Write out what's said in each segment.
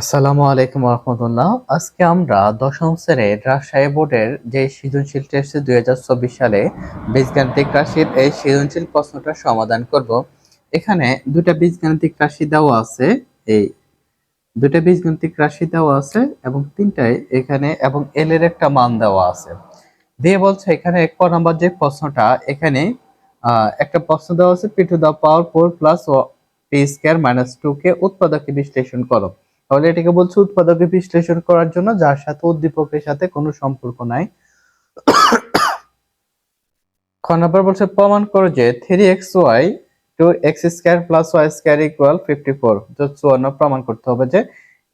আসসালামু আলাইকুম রহমতুল্লাহ আজকে আমরা দশম শ্রেণির রাজশাহী বোর্ডের যে সৃজনশীল টেস্ট দুই হাজার চব্বিশ সালে বীজগাণিতিক রাশির এই সৃজনশীল প্রশ্নটার সমাধান করব। এখানে দুটা বীজগাণিতিক রাশি দেওয়া আছে, এই দুটা বীজগাণিতিক রাশি দেওয়া আছে এবং তিনটায় এখানে এবং এল এর একটা মান দেওয়া আছে। দিয়ে বলছে এখানে এক নম্বর যে প্রশ্নটা, এখানে একটা প্রশ্ন দেওয়া আছে p to the power four plus p square minus two কে উৎপাদকে বিশ্লেষণ করো। তাহলে এটাকে বলছে উৎপাদকে বিশ্লেষণ করার জন্য, যার সাথে উদ্দীপকের সাথে কোনো সম্পর্ক নাই। খ বলছে, প্রমাণ করো যে three x y two x square plus y square equal fifty four চুয়ান্ন প্রমাণ করতে হবে যে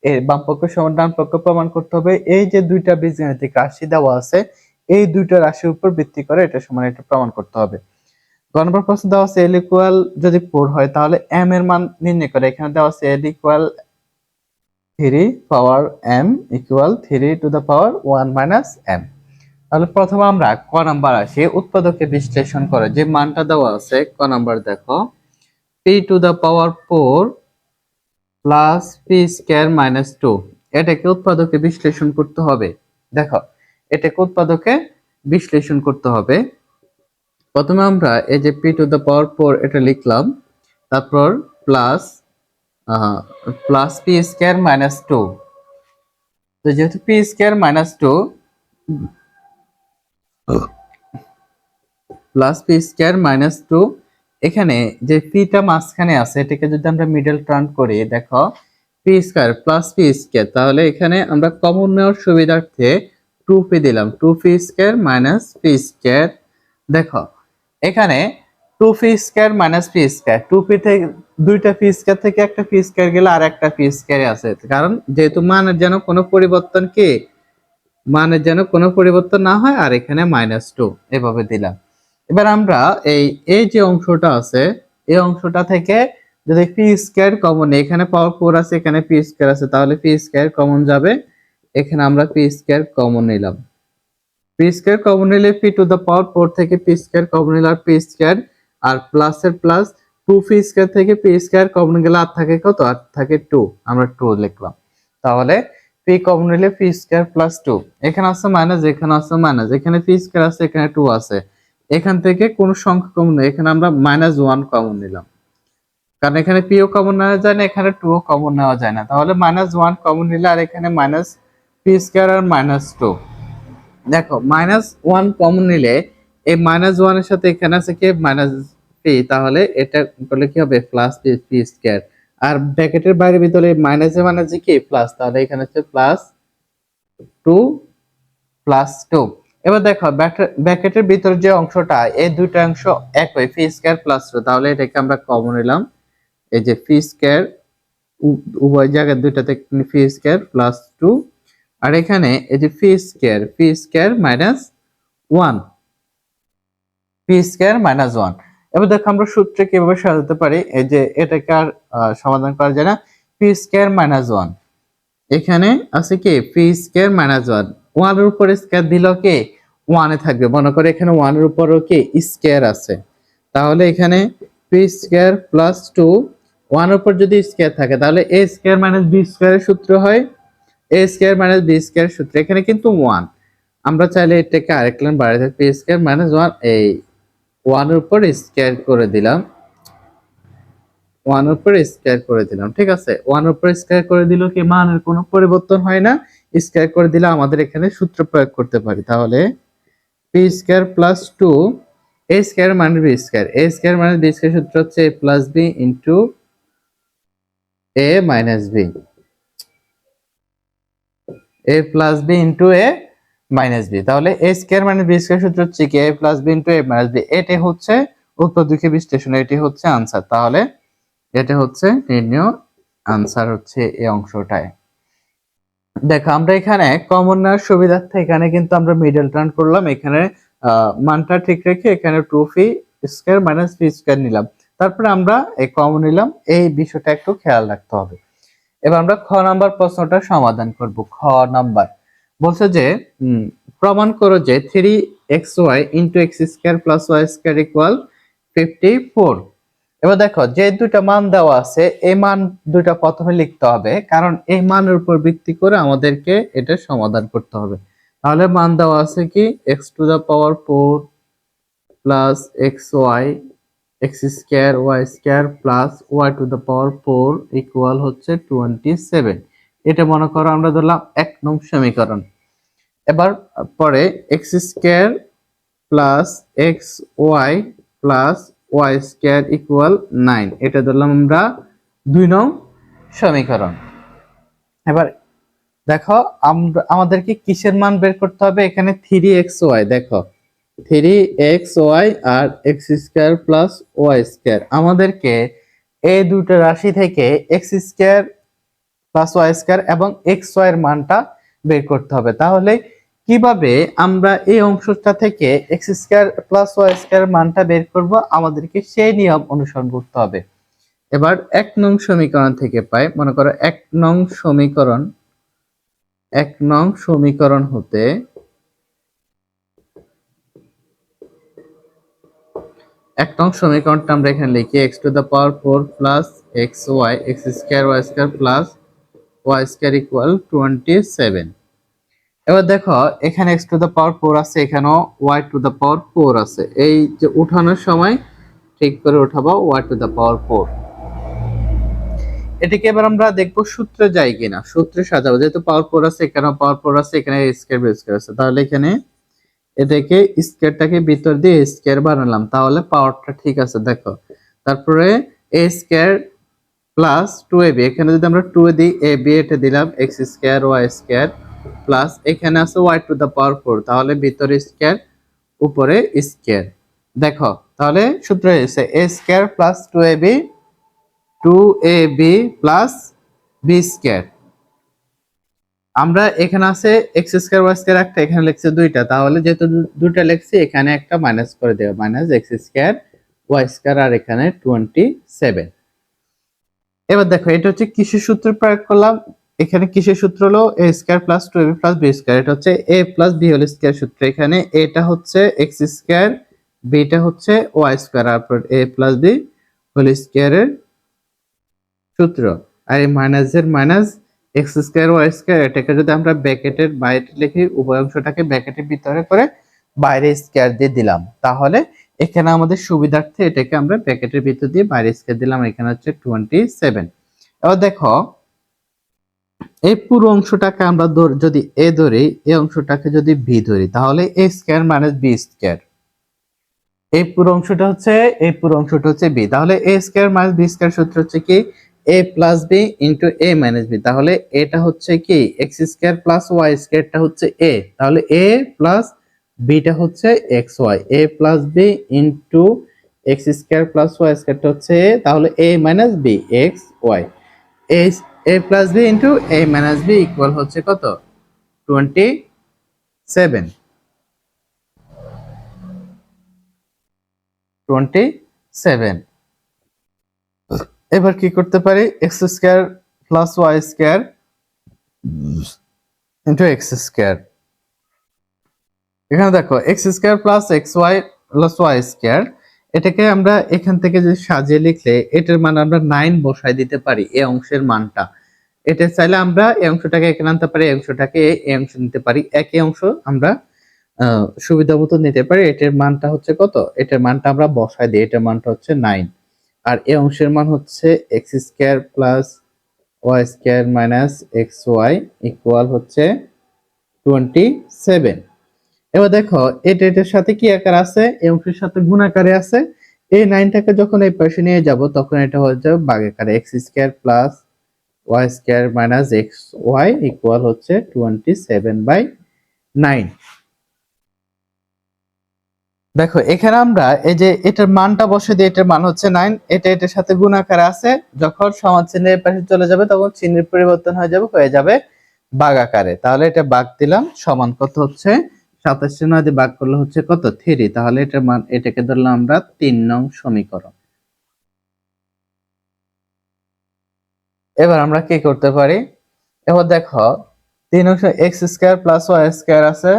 এই বাম পক্ষ সমান ডান পক্ষ প্রমাণ করতে হবে। এই যে দুইটা বীজগাণিতিক রাশি দেওয়া আছে, এই দুইটা রাশির উপর ভিত্তি করে এটা সমান এটা প্রমাণ করতে হবে। গ নম্বর প্রশ্ন দেওয়া আছে এল ইকুয়াল যদি ফোর হয়, তাহলে এম এর মান নির্ণয় করে। এখানে দেওয়া আছে L equal three power M equal three to the power one minus M. তাহলে প্রথমে আমরা ক নাম্বার আসি, উৎপাদকে বিশ্লেষণ করে। যে মানটা দেওয়া আছে, ক নাম্বার দেখো। P to the power four plus P square minus two এটাকে উৎপাদকে বিশ্লেষণ করতে হবে। দেখো, এটাকে উৎপাদকে বিশ্লেষণ করতে হবে। প্রথমে আমরা এই যে P to the power four এটা লিখলাম। তারপর plus plus P square minus two তো যেহেতু P square minus two plus P square minus two এখানে যে পিটা মাঝখানে আছে, এটাকে যদি আমরা মিডল টার্ন করি, দেখো P square plus P square তাহলে এখানে আমরা কমন নেওয়ার সুবিধার্থে টু পি দিলাম। Two P square minus P square দেখো, এখানে two P square minus P square two P থেকে দুইটা পি স্কোয়ার থেকে একটা পি স্কোয়ার গেলে আর একটা পি স্কোয়ার আছে কারণ যেহেতু মানের যেন কোনো পরিবর্তন কি মানের যেন কোনো পরিবর্তন না হয় আর এখানে মাইনাস টু এভাবে দিলাম এবার আমরা এই এই যে অংশটা আছে এই অংশটা থেকে যদি পি স্কোয়ার কমন এখানে পাওয়ার ফোর আছে এখানে পি স্কোয়ার আছে তাহলে পি স্কোয়ার কমন যাবে এখানে আমরা পি স্কোয়ার কমন নিলাম পি স্কোয়ার কমন নিলে P to the power four থেকে পি স্কোয়ার কমন নিলে আর পি স্কোয়ার আর প্লাস এর প্লাস টু পি স্কোয়ার থেকে পি স্কোয়ার কমন গেলে আর থাকে কত? আর থাকে টু আমরা টু লিখলাম। তাহলে পি কমন নিলে পি স্কোয়ার প্লাস টু এখানে আছে মাইনাস এখানে আছে মাইনাস এখানে পি স্কোয়ার আছে, এখানে টু আছে। এখান থেকে কোন সংখ্যা কমন এখানে আমরা মাইনাস ওয়ান কমন নিলাম। কারণ এখানে পিও কমন নেওয়া যায় না, এখানে টু ও কমন নেওয়া যায় না। তাহলে মাইনাস ওয়ান কমন নিলে আর এখানে মাইনাস পি স্কোয়ার আর মাইনাস টু দেখো মাইনাস ওয়ান কমন নিলে এই মাইনাস ওয়ানের সাথে এখানে আছে কি? মাইনাস পি তাহলে এটা করলে কি হবে? প্লাস পি স্কোয়ার আর ব্র্যাকেটের বাইরে ভিতরে মাইনাস মাইনাসে মাইনাসে কি? প্লাস তাহলে এখানে হচ্ছে প্লাস টু প্লাস টু এবার দেখো ব্র্যাকেটের ভিতরে যে অংশটা, এই দুইটা অংশ একই পি স্কোয়ার প্লাস টু তাহলে এটাকে আমরা কমন নিলাম। এই যে পি স্কোয়ার উভয় জায়গায় দুইটাতে পি স্কোয়ার প্লাস টু আর এখানে এই যে P square P square minus one P square minus one এবার দেখো আমরা সূত্রে কীভাবে সাজাতে পারি? এই যে এটাকে আর সমাধান করা যায় না। পি স্কোয়ার মাইনাস ওয়ান এখানে আছে কি? পি স্কোয়ার মাইনাস ওয়ান ওয়ানের উপর স্কোয়ার দিল কি? ওয়ানে থাকবে। মনে করে এখানে ওয়ানের উপরও কি? স্কোয়ার আছে। তাহলে এখানে পি স্কোয়ার প্লাস টু ওয়ানের উপর যদি স্কোয়ার থাকে, তাহলে এ স্কোয়ার মাইনাস বি স্কোয়ারের সূত্র হয়। A square minus B square সূত্র। এখানে কিন্তু ওয়ান আমরা চাইলে এটাকে আরেক লাইন থাকি পি স্কোয়ার মাইনাস ওয়ান এই। ওয়ানের উপর স্কোয়ার করে দিলাম। ওয়ানের উপর স্কোয়ার করে দিলাম, ঠিক আছে? ওয়ানের উপর স্কোয়ার করে দিল কি? মানের কোনো পরিবর্তন হয় না। স্কোয়ার করে দিলে আমাদের এখানে সূত্র প্রয়োগ করতে পারি। তাহলে P square plus two A square minus B square. A square minus B square সূত্র হচ্ছে A plus B into A minus B A plus B into A minus B তাহলে A square minus B square সূত্র হচ্ছে কি? A plus B into A minus B এটি হচ্ছে উৎপাদকে বিশ্লেষণ, এটি হচ্ছে আনসার তাহলে এটা হচ্ছে নির্ণয় আনসার হচ্ছে এই অংশটায়। দেখো, আমরা এখানে কমন নেওয়ার সুবিধার্থে এখানে কিন্তু আমরা মিডল টার্ন করলাম। এখানে মানটা ঠিক রেখে এখানে two phi square minus phi square নিলাম। তারপরে আমরা এই কমন নিলাম। এই বিষয়টা একটু খেয়াল রাখতে হবে। এবার আমরা খ নাম্বার প্রশ্নটা সমাধান করব। খ নাম্বার। বলছে যে প্রমাণ করো যে three X Y into X square plus Y square equal fifty four. এবার দেখো, যে দুইটা মান দেওয়া আছে, এই মান দুইটা প্রথমে লিখতে হবে, কারণ এই মানের উপর ভিত্তি করে আমাদেরকে এটা সমাধান করতে হবে। তাহলে মান দেওয়া আছে কি? X to the power four plus X Y, X square Y square plus Y to the power four equal হচ্ছে টোয়েন্টি সেভেন। এটা মনে করো আমরা ধরলাম এক নং সমীকরণ। এবার পরে X square plus X Y plus Y square equal nine এটা ধরলাম আমরা দুই নং সমীকরণ। এবার দেখো, আমরা, আমাদেরকে কিসের মান বের করতে হবে? এখানে থ্রি এক্স ওয়াই দেখো। থ্রি এক্স ওয়াই আর X square plus Y square আমাদেরকে এই দুটো রাশি থেকে X square plus Y square এবং এক্স ওয়াই এর মানটা বের করতে হবে। তাহলে কীভাবে আমরা এই অংশটা থেকে X square plus Y square মানটা বের করব? আমাদেরকে সেই নিয়ম অনুসরণ করতে হবে। এবার এক নং সমীকরণ থেকে পাই। মনে করো এক নং সমীকরণ, এক নং সমীকরণ হতে এক নং সমীকরণটা আমরা এখানে লিখি, X to the power four plus X Y, X square Y square plus Y square equal twenty seven এবার দেখো, এখানে X to the power four আছে, এখানেও Y to the power four আছে। এই যে উঠানোর সময় ঠিক করে উঠাবো Y to the power four এটিকে এবার আমরা দেখব সূত্রে যাই কিনা, সূত্রে সাজাবো। যেহেতু পাওয়ার ফোর আছে, এখানেও পাওয়ার ফোর আছে, এখানে স্কোয়ার বি স্কোয়ার আছে। তাহলে এখানে এটাকে স্কোয়ারটাকে ভিতর দিয়ে স্কোয়ার বানালাম, তাহলে পাওয়ারটা ঠিক আছে, দেখো। তারপরে A square plus two A B এখানে যদি আমরা টু দিই এ বি এটা দিলাম X square Y square plus এখানে আছে Y to the power four তাহলে ভিতরে স্কোয়ার উপরে স্কোয়ার দেখো, তাহলে সূত্র এসে A square plus two A B two A B plus B square আমরা এখানে আছে এক্স স্কোয়ার ওয়াই স্কোয়ার একটা, এখানে লিখছে দুইটা, তাহলে যেহেতু দুইটা লিখছি, এখানে একটা মাইনাস করে দেবো minus X square Y square আর এখানে টোয়েন্টি সেভেন এবার দেখো, এটা হচ্ছে কিসের সূত্র প্রয়োগ করলাম? এখানে কিসের সূত্র হলো? A square plus two A B plus B square এটা হচ্ছে A plus B whole square সূত্র। এখানে এটা হচ্ছে এক্স স্কোয়ার বিটা হচ্ছে ওয়াই স্কোয়ার তারপর এ প্লাস বি হোল স্কোয়ারের সূত্র। আর এই মাইনাস এর minus X square Y square এটাকে যদি আমরা ব্র্যাকেটের বাইরে লিখি উভয় অংশটাকে ব্র্যাকেটের ভিতরে করে বাইরে স্কোয়ার দিয়ে দিলাম, তাহলে এখানে আমাদের সুবিধার্থে এটাকে আমরা প্যাকেটের ভিতর দিয়ে বাইরে স্কোয়ার দিলাম। এখানে হচ্ছে টোয়েন্টি সেভেন এবার দেখো, এই পুরো অংশটাকে আমরা যদি এ ধরি, এই অংশটাকে যদি বি ধরি, তাহলে A square minus B square. এই পুরো অংশটা হচ্ছে, এই পুরো অংশটা হচ্ছে বি। তাহলে A square minus B square সূত্র হচ্ছে কি? A plus B into A minus B. তাহলে এটা হচ্ছে কি? এক্স স্কোয়ার প্লাস ওয়াই স্কোয়ারটা হচ্ছে এ। তাহলে এ প্লাস বিটা হচ্ছে X Y A plus B into X square plus Y স্কোয়ারটা হচ্ছে এ তাহলে A minus B X Y A plus B into A minus B equal হচ্ছে কত? টোয়েন্টি সেভেন টোয়েন্টি সেভেন এবার কি করতে পারি? X square plus Y square into X square এখানে দেখো X square plus X Y plus Y square এটাকে আমরা এখান থেকে যদি সাজিয়ে লিখলে, এটার মান আমরা নাইন বসাই দিতে পারি, এ অংশের মানটা। এটা চাইলে আমরা এই অংশটাকে এখানে আনতে পারি অংশটাকে এই অংশ নিতে পারি। একই অংশ আমরা সুবিধা মতো নিতে পারি। এটার মানটা হচ্ছে কত? এটার মানটা আমরা বসাই দিই, এটার মানটা হচ্ছে নাইন আর এই অংশের মান হচ্ছে X square plus Y square minus X Y equal হচ্ছে টোয়েন্টি সেভেন এবার দেখো এটা এটার সাথে কি আকার আছে? এই অংশের সাথে গুণ আকারে আছে। এই নাইনটাকে যখন এই পাশে নিয়ে যাব, তখন এটা হয়ে যাবে বাঘ আকারে X square plus Y square minus X Y equal হচ্ছে টোয়েন্টি সেভেন বাই নাইন দেখো, এখানে আমরা এই যে এটার মানটা বসে দিয়ে এটার মান হচ্ছে নাইন এটা এটার সাথে গুণ আকারে আছে। যখন সমান চিহ্নের পাশে চলে যাবে, তখন চিহ্নের পরিবর্তন হয়ে যাবে হয়ে যাবে বাঘ আকারে। তাহলে এটা বাঘ দিলাম, সমান কত হচ্ছে? সাতাশে নয় দিয়ে বাঘ করলে হচ্ছে কত? থ্রি তাহলে এটার মান, এটাকে ধরলাম আমরা তিন নং সমীকরণ। এবার আমরা কি করতে পারি? এবার দেখো, তিন অংশ X square plus Y square আছে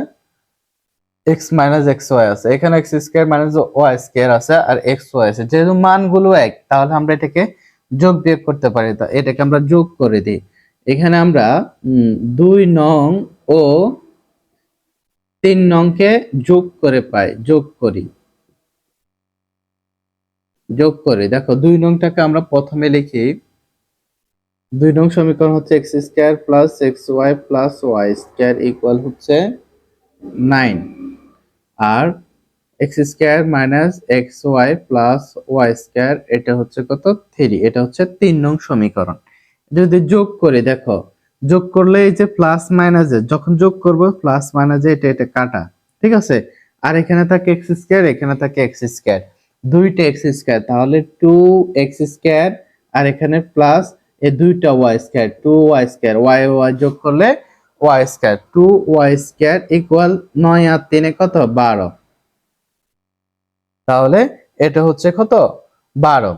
এক্স মাইনাস এক্স ওয়াই আছে। এখানে X square minus Y square আছে আর এক্স ওয়াই আছে। যেহেতু মানগুলো এক, তাহলে আমরা এটাকে যোগ বিয়োগ করতে পারি। তা এটাকে আমরা যোগ করে দিই। এখানে আমরা দুই নং ও তিন নংকে যোগ করে পাই, যোগ করি। যোগ করি। দেখো, দুই নংটাকে আমরা প্রথমে লিখি। দুই নং সমীকরণ হচ্ছে X square plus X Y plus Y square equal হচ্ছে নাইন আর X square minus X Y plus Y square এটা হচ্ছে কত? থ্রি এটা হচ্ছে তিন নং সমীকরণ। যদি যোগ করি, দেখো যোগ করলে এই যে প্লাস মাইনাসে যখন যোগ করব প্লাস মাইনাসে এটা এটা কাটা, ঠিক আছে? আর এখানে থাকে এক্স স্কোয়ার এখানে থাকে এক্স স্কোয়ার দুইটা এক্স স্কোয়ার তাহলে টু এক্স স্কোয়ার আর এখানে প্লাস এই দুইটা Y square two Y square Y Y যোগ করলে Y square two Y square equal নয় আর তিনে কত? বারো। তাহলে এটা হচ্ছে কত? বারো।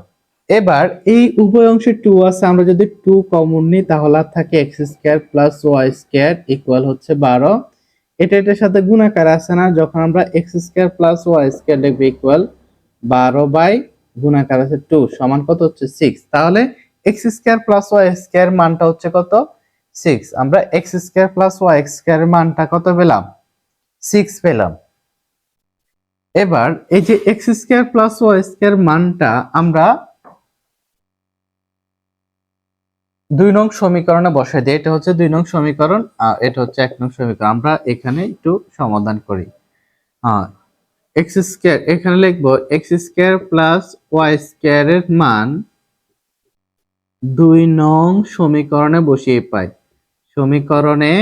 এবার এই উভয় অংশে টু আছে, আমরা যদি টু কমন নিই, তাহলে আর থাকে X square plus Y square equal হচ্ছে বারো। এটা, এটার সাথে গুণাকার আছে না, যখন আমরা X square plus Y square লিখব ইকুয়াল বারো বাই, গুণাকার আছে টু সমান কত হচ্ছে সিক্স তাহলে X square plus Y square মানটা হচ্ছে কত? সিক্স আমরা X square plus Y square মানটা কত পেলাম? সিক্স পেলাম। এবার এই যে X square plus Y square মানটা আমরা দুই নং সমীকরণে বসাই দিই, এটা হচ্ছে দুই নং সমীকরণ এটা হচ্ছে এক নং সমীকরণ। আমরা এখানে একটু সমাধান করি। এক্স স্কোয়ার এখানে লিখব এক্স স্কোয়ার প্লাস ওয়াই স্কোয়ারের মান দুই নং সমীকরণে বসিয়ে পাই। সমীকরণে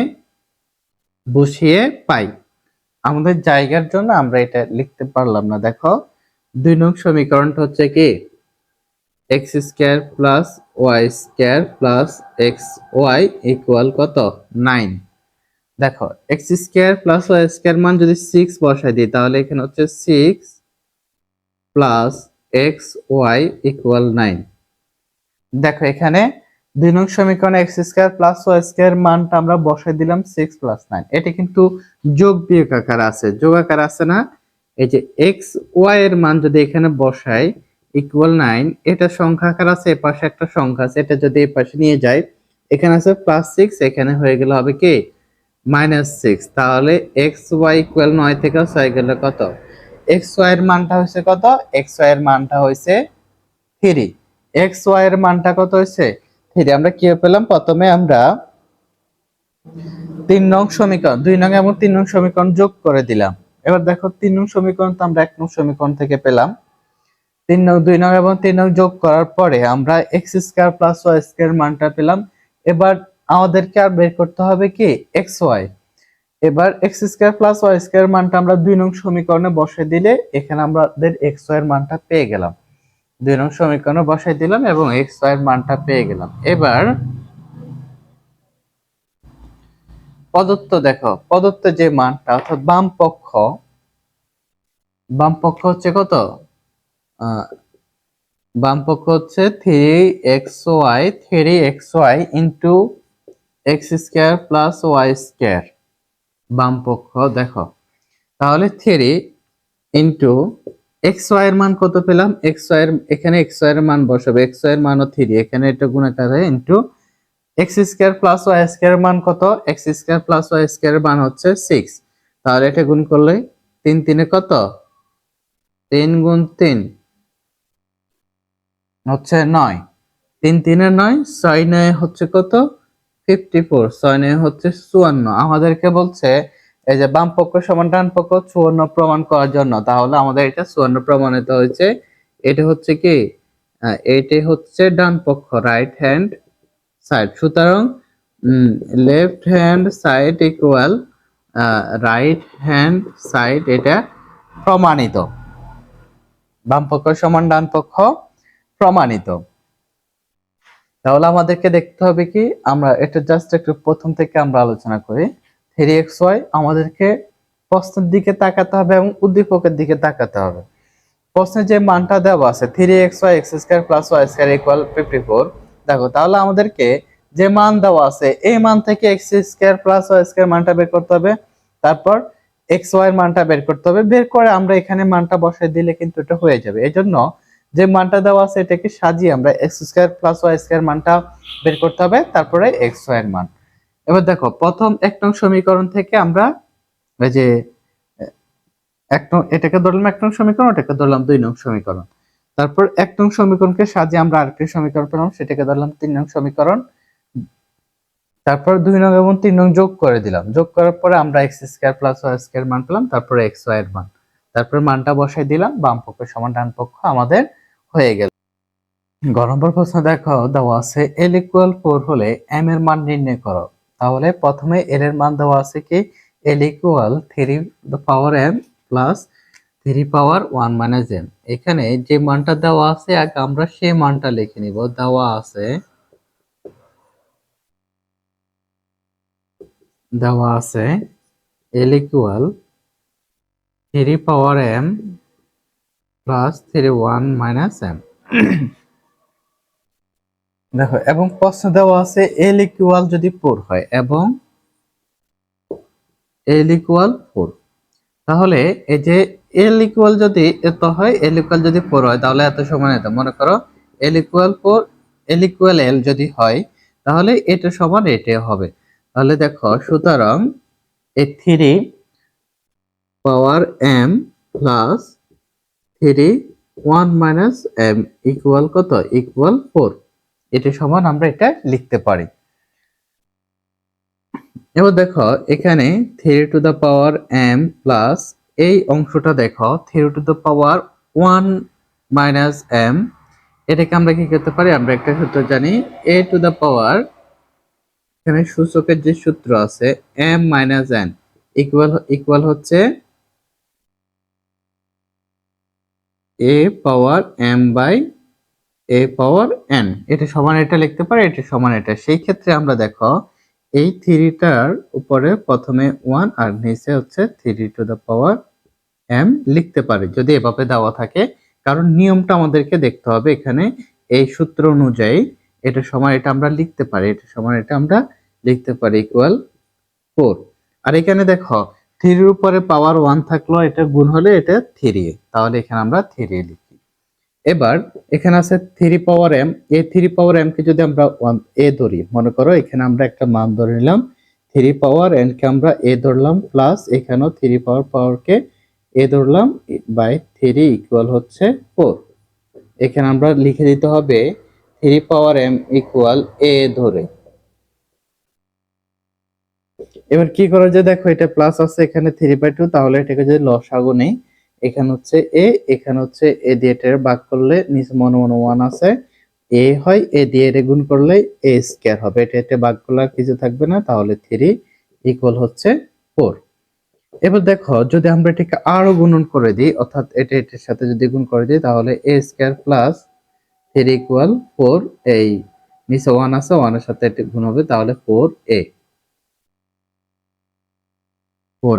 বসিয়ে পাই। আমাদের জায়গার জন্য আমরা এটা লিখতে পারলাম না। দেখো, দুই নং সমীকরণটা হচ্ছে কি? X square plus Y square plus X Y equal কত? নাইন। দেখো, X square plus Y square মান যদি সিক্স বসাই দিই, তাহলে এখানে হচ্ছে six plus X Y equal nine দেখো, এখানে দুই নং সমীকরণে X square plus Y square মানটা আমরা বসাই দিলাম সিক্স প্লাস নাইন এটা কিন্তু যোগ বিয়োগ আকার আছে। যোগ আকার আছে না? এই যে এক্স ওয়াই এর মান যদি এখানে বসাই ইকুয়াল নাইন এটা সংখ্যা আকার আছে, এ পাশে একটা সংখ্যা আছে, এটা যদি এই পাশে নিয়ে যাই, এখানে আছে প্লাস সিক্স এখানে হয়ে গেল হবে কি? মাইনাস সিক্স তাহলে এক্স ওয়াই ইকুয়াল নয় থেকে ছয় গেলে কত? এক্স ওয়াই এর মানটা হয়েছে কত? এক্স ওয়াই এর মানটা হয়েছে থ্রি এক্স ওয়াই এর মানটা কত হয়েছে? থ্রি আমরা কি পেলাম? প্রথমে আমরা তিন নং সমীকরণ, দুই নং এবং তিন নং সমীকরণ যোগ করে দিলাম। এবার দেখো, তিন নং সমীকরণ তো আমরা এক নং সমীকরণ থেকে পেলাম। তিন নং, দুই নং এবং তিন নং যোগ করার পরে আমরা X square plus Y square মানটা পেলাম। এবার আমাদেরকে আর বের করতে হবে কি? এক্স ওয়াই এবার X square plus Y square মানটা আমরা দুই নং সমীকরণে বসে দিলে এখানে আমাদের এক্স ওয়াই এর মানটা পেয়ে গেলাম। দুই নং সমীকরণে বসাই দিলাম এবং এক্স ওয়াই এর মানটা পেয়ে গেলাম। এবার প্রদত্ত দেখো, প্রদত্ত যে মানটা অর্থাৎ বাম পক্ষ বাম পক্ষ হচ্ছে কত? বাম পক্ষ হচ্ছে three X Y three X Y into X square plus Y square বাম পক্ষ, দেখো। তাহলে থ্রি ইন্টু এক্স ওয়াই এর মান কত পেলাম? এক্স ওয়াই এর, এখানে এক্স ওয়াই এর মান বসাবে। এক্স ওয়াই এর মানও থ্রি এখানে এটা গুণাকার হয় into X square plus Y square মান কত? X square plus Y square মান হচ্ছে সিক্স তাহলে এটা গুণ করলে তিন তিনে কত? তিন গুণ তিন। হচ্ছে নয়। তিন তিনে নয় ছয় নয় হচ্ছে কত? ফিফটি ফোর ছয় নয় হচ্ছে চুয়ান্ন। আমাদেরকে বলছে, এই যে বাম পক্ষ সমান ডান পক্ষ, চুয়ান্ন প্রমাণ করার জন্য। তাহলে আমাদের এটা চুয়ান্ন প্রমাণিত হয়েছে। এটা হচ্ছে কি? এটি হচ্ছে ডান পক্ষ রাইট হ্যান্ড সাইড সুতরাং left hand side equal right hand side এটা প্রমাণিত। বাম পক্ষ সমান ডান পক্ষ প্রমাণিত। তাহলে আমাদেরকে দেখতে হবে কি, আমরা এটা জাস্ট একটু প্রথম থেকে আমরা আলোচনা করি। থ্রি এক্স ওয়াই আমাদেরকে প্রশ্নের দিকে তাকাতে হবে এবং উদ্দীপকের দিকে তাকাতে হবে। প্রশ্নে যে মানটা দেওয়া আছে three X Y X square plus Y square equal fifty four দেখো, তাহলে আমাদেরকে যে মান দেওয়া আছে, এই মান থেকে X square plus Y square মানটা বের করতে হবে। তারপর এক্স ওয়াই এর মানটা বের করতে হবে। বের করে আমরা এখানে মানটা বসাই দিলে কিন্তু এটা হয়ে যাবে। এই যে মানটা দেওয়া আছে এটাকে সাজিয়ে আমরা X square plus Y square মানটা বের করতে হবে, তারপরে এক্স ওয়াই এর মান। এবার দেখো, প্রথম এক নং সমীকরণ থেকে আমরা ওই যে, এক নং, এটাকে ধরলাম এক নং সমীকরণ, ওটাকে ধরলাম দুই নং সমীকরণ। তারপর এক নং সমীকরণকে সাজিয়ে আমরা আরেকটি সমীকরণ পেলাম, সেটাকে ধরলাম তিন নং সমীকরণ। তারপর দুই নং এবং তিন নং যোগ করে দিলাম। যোগ করার পরে আমরা X square plus Y square মান পেলাম, তারপরে এক্সের মান। তারপর মানটা বসাই দিলাম, বাম পক্ষ সমান ডান পক্ষ আমাদের হয়ে গেল। গরম প্রশ্ন দেখো, দেওয়া আছে এল ইকুয়াল ফোর হলে এম এর মান নির্ণয় করো। তাহলে প্রথমে এল এর মান দেওয়া আছে কি? L equal three power M plus three power one minus M এখানে যে মানটা দেওয়া আছে, আগে আমরা সেই মানটা লিখে নিব। দেওয়া আছে দেওয়া আছে L equal three power M plus three one minus M দেখো, এবং প্রশ্ন দেওয়া আছে এল ইকুয়াল যদি ফোর হয়, এবং এল ইকুয়াল ফোর তাহলে এই যে এল ইকুয়াল যদি এত হয় এল ইকুয়াল যদি ফোর হয়, তাহলে এত সমান এত মনে করো L equal four L equal L যদি হয়, তাহলে এটা সমান এটা হবে। তাহলে দেখো, সুতরাং এ three power M plus three one minus M equal কত? Equal four. এটা সমান আমরা এটা লিখতে পারি। এবার দেখো, এখানে three to the power M plus এই অংশটা দেখো, three to the power one minus M. এটাকে আমরা কি করতে পারি? আমরা একটা সূত্র জানি, এ টু দ্য পাওয়ার, এখানে সূচকের যে সূত্র আছে, M minus N, equal equal হচ্ছে A power M by A power N এটা সমান এটা লিখতে পারে, এটা সমান এটা। সেই ক্ষেত্রে আমরা দেখো, এই থ্রিটার উপরে প্রথমে ওয়ান আর নিচে হচ্ছে three to the power M লিখতে পারি, যদি এভাবে দেওয়া থাকে। কারণ নিয়মটা আমাদেরকে দেখতে হবে এখানে, এই সূত্র অনুযায়ী এটা সমান এটা আমরা লিখতে পারি, এটা সমান এটা আমরা লিখতে পারি ইকুয়াল ফোর আর এখানে দেখো থ্রির উপরে পাওয়ার ওয়ান থাকল এটা গুণ হলে এটা থ্রি। তাহলে এখানে আমরা থ্রি লিখি। এবার এখানে আছে থ্রি পাওয়ার এম এ থ্রি পাওয়ার এম কে যদি আমরা ওয়ান এ ধরি, মনে করো এখানে আমরা একটা মান ধরে নিলাম, থ্রি পাওয়ার এন কে আমরা এ ধরলাম প্লাস এখানেও থ্রি পাওয়ার পাওয়ার কে এ ধরলাম বাই থ্রি ইকুয়াল হচ্ছে ফোর এখানে আমরা লিখে দিতে হবে three power M equal A ধরে। এবার কি করা যায়? দেখো, এটা প্লাস আছে এখানে থ্রি বাই টু তাহলে এটাকে যদি লসাগু নেই, এখানে হচ্ছে এ এখানে হচ্ছে এ দিয়ে এটা ভাগ করলে নিচে মনে মনে ওয়ান আছে। এ হয় এ দিয়ে এটা গুণ করলে এ স্কোয়ার হবে। এটা এটা ভাগ করলে কিছু থাকবে না, তাহলে থ্রি ইকুয়াল হচ্ছে ফোর এবার দেখো, যদি আমরা এটাকে আরও গুণন করে দিই, অর্থাৎ এটা এটার সাথে যদি গুণ করে দিই, তাহলে a square plus three equal four এই নিচে ওয়ান আছে ওয়ানের সাথে এটা গুণ হবে, তাহলে ফোর এ ফোর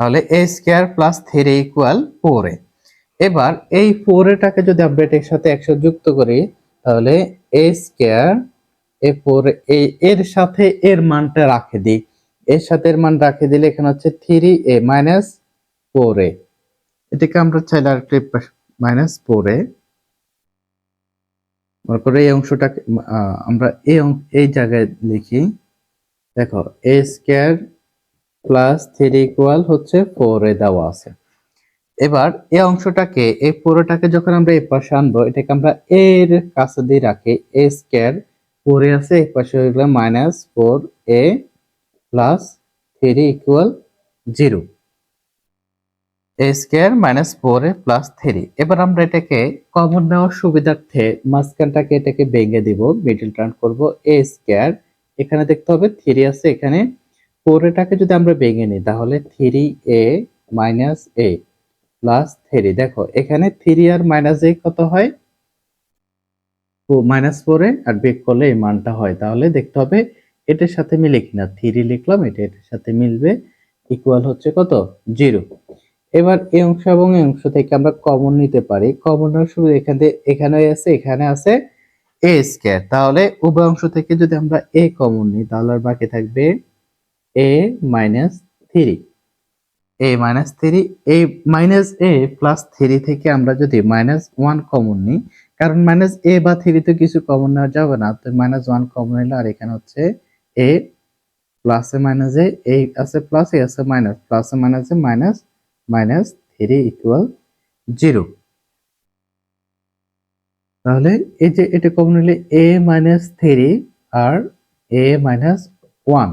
তাহলে a square plus three equal a. এবার এই ফোর যদি আমরা এটার সাথে একশো যুক্ত করি, তাহলে এ স্কোয়ার এ ফোর এই এর সাথে এর মানটা রাখে দিই। এর সাথে এর মান রাখে দিলে এখানে হচ্ছে three a minus four a এটাকে আমরা চাইলে আরেকটু মাইনাস ফোর এ মনে করে এই অংশটাকে আমরা এই এই জায়গায় লিখি। দেখো a square plus three equal হচ্ছে ফোর দেওয়া আছে। এবার এই অংশটাকে এই পুরোটাকে যখন আমরা এই পাশে আনব, এটাকে আমরা এর কাছে দিয়ে রাখি, এ স্কোয়ার এ আছে এই পাশে হয়ে গেলে minus four a plus three equal zero a square minus four a plus three এবার আমরা এটাকে কমন নেওয়ার সুবিধার্থে মাঝখানটাকে এটাকে ভেঙে দিব মিডল টার্ন করব, এ স্কোয়ার এখানে দেখতে হবে থ্রি আছে, এখানে ফোর এটাকে যদি আমরা ভেঙে নিই, তাহলে three a minus a plus three দেখো, এখানে থ্রি আর মাইনাস এ কত হয়? মাইনাস ফোর আর বেক করলে এই মানটা হয়। তাহলে দেখতে হবে এটার সাথে মিলে কিনা। থ্রি লিখলাম, এটা এটার সাথে মিলবে ইকুয়াল হচ্ছে কত? জিরো এবার এই অংশ এবং এই অংশ থেকে আমরা কমন নিতে পারি। কমন সুবিধা এখান এখানে আছে এখানে আছে এ স্কোয়ার তাহলে উভয় অংশ থেকে যদি আমরা এ কমন নিই, তাহলে বাকি থাকবে a minus three a minus three এই মাইনাস এ প্লাস থ্রি থেকে আমরা যদি মাইনাস ওয়ান কমন নিই, কারণ মাইনাস এ বা থ্রি তো কিছু কমন নেওয়া যাবে না, তো মাইনাস ওয়ান কমন নিলে আর এখানে হচ্ছে এ প্লাসে মাইনাসে এই আছে প্লাস এ আছে মাইনাস প্লাসে মাইনাসে minus minus three equal zero তাহলে এই যে এটা কমন নিলে এ minus three R a minus one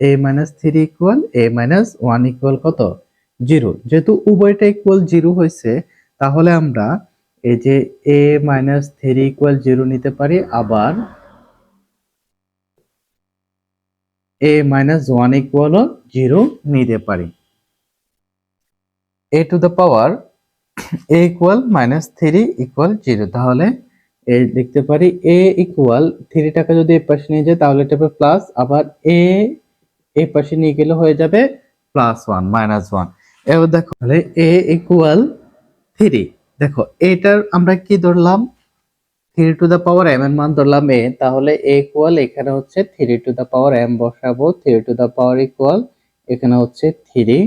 a minus three equal a minus one equal কত? জিরো যেহেতু উভয়টা ইকুয়াল জিরো হয়েছে, তাহলে আমরা এই যে a minus three equal zero নিতে পারি, আবার এ মাইনাস ওয়ান ইকুয়ালও জিরো নিতে পারি। A to the power a equal minus three equal zero তাহলে এ লিখতে পারি এ ইকুয়াল থ্রিটাকে যদি এ পাশে নিয়ে যায়, তাহলে এটা প্লাস আবার এ এই পাশে নিয়ে গেলে হয়ে যাবে প্লাস ওয়ান মাইনাস ওয়ান এবার দেখো, তাহলে এ ইকুয়াল থ্রি দেখো, এটার আমরা কি ধরলাম? Three to the power m এর মান ধরলাম এ তাহলে এ ইকুয়াল এখানে হচ্ছে three to the power m বসাবো। Three to the power equal এখানে হচ্ছে থ্রি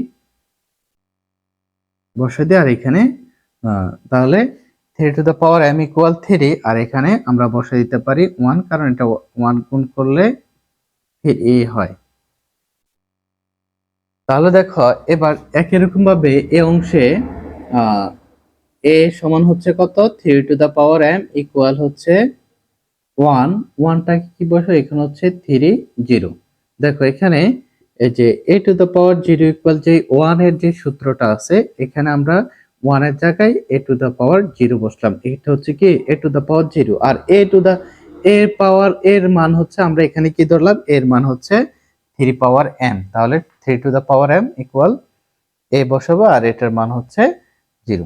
বসে দিই, আর এখানে তাহলে three to the power m equal three আর এখানে আমরা বসে দিতে পারি ওয়ান কারণ এটা ওয়ান গুণ করলে থ্রি হয়। তাহলে দেখো, এবার একই রকম ভাবে এ অংশে এ সমান হচ্ছে কত? Three to the power m equal হচ্ছে ওয়ান ওয়ানটাকে কি বসো? এখানে হচ্ছে থ্রি জিরো দেখো, এখানে এই যে a to the power zero equal যে ওয়ানের যে সূত্রটা আছে, এখানে আমরা ওয়ানের জায়গায় এ টু দা পাওয়ার জিরো বসলাম। এটা হচ্ছে কি? A to the power zero R A to the এর পাওয়ার এর মান হচ্ছে, আমরা এখানে কি ধরলাম? এর মান হচ্ছে থ্রি পাওয়ার এম তাহলে three to the power m equal a বসাবো আর এটার মান হচ্ছে জিরো।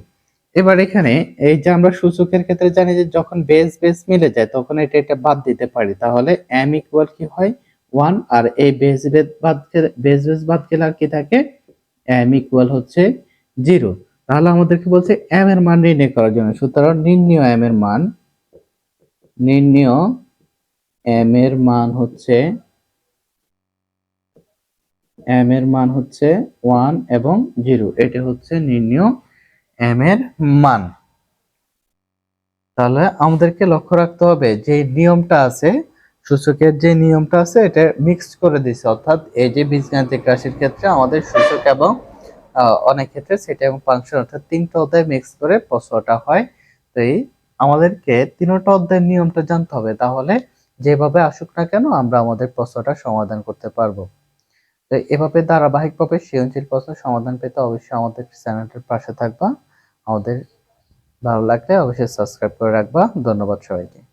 এবার এখানে এই যে আমরা সূচকের ক্ষেত্রে জানি যে যখন বেস বেস মিলে যায়, তখন এটা এটা বাদ দিতে পারি। তাহলে এম ইকুয়াল কি হয়? ওয়ান। আর এই বেস বেস বাদ বেস বেস বাদ গেলে আর কি থাকে? এম ইকুয়াল হচ্ছে জিরো। তাহলে আমাদেরকে বলছে এম এর মান নির্ণয় করার জন্য। সুতরাং নির্ণয় এম এর মান, নির্ণয় এম এর মান হচ্ছে এম এর মান হচ্ছে ওয়ান এবং জিরো এটা হচ্ছে নির্ণয় এম এর মান। তাহলে আমাদেরকে লক্ষ্য রাখতে হবে, যে নিয়মটা আছে, সূচকের যে নিয়মটা আছে, এটা মিক্সড করে দিছে অর্থাৎ এই যে বীজগাণিতিক রাশির ক্ষেত্রে আমাদের সূচক এবং অনেক ক্ষেত্রে সেটা এবং ফাংশন অর্থাৎ তিনটা অধ্যায় মিক্স করে প্রশ্নটা হয়। তো এই আমাদেরকে তিনটা অধ্যায়ের নিয়মটা জানতে হবে। তাহলে যেভাবে আসুক না কেন, আমরা আমাদের প্রশ্নটা সমাধান করতে পারব। এভাবে ধারাবাহিকভাবে সৃজনশীল প্রশ্ন সমাধান পেতে অবশ্যই আমাদের চ্যানেলটির পাশে থাকবা। আমাদের ভালো লাগলে অবশ্যই সাবস্ক্রাইব করে রাখবা। ধন্যবাদ সবাইকে।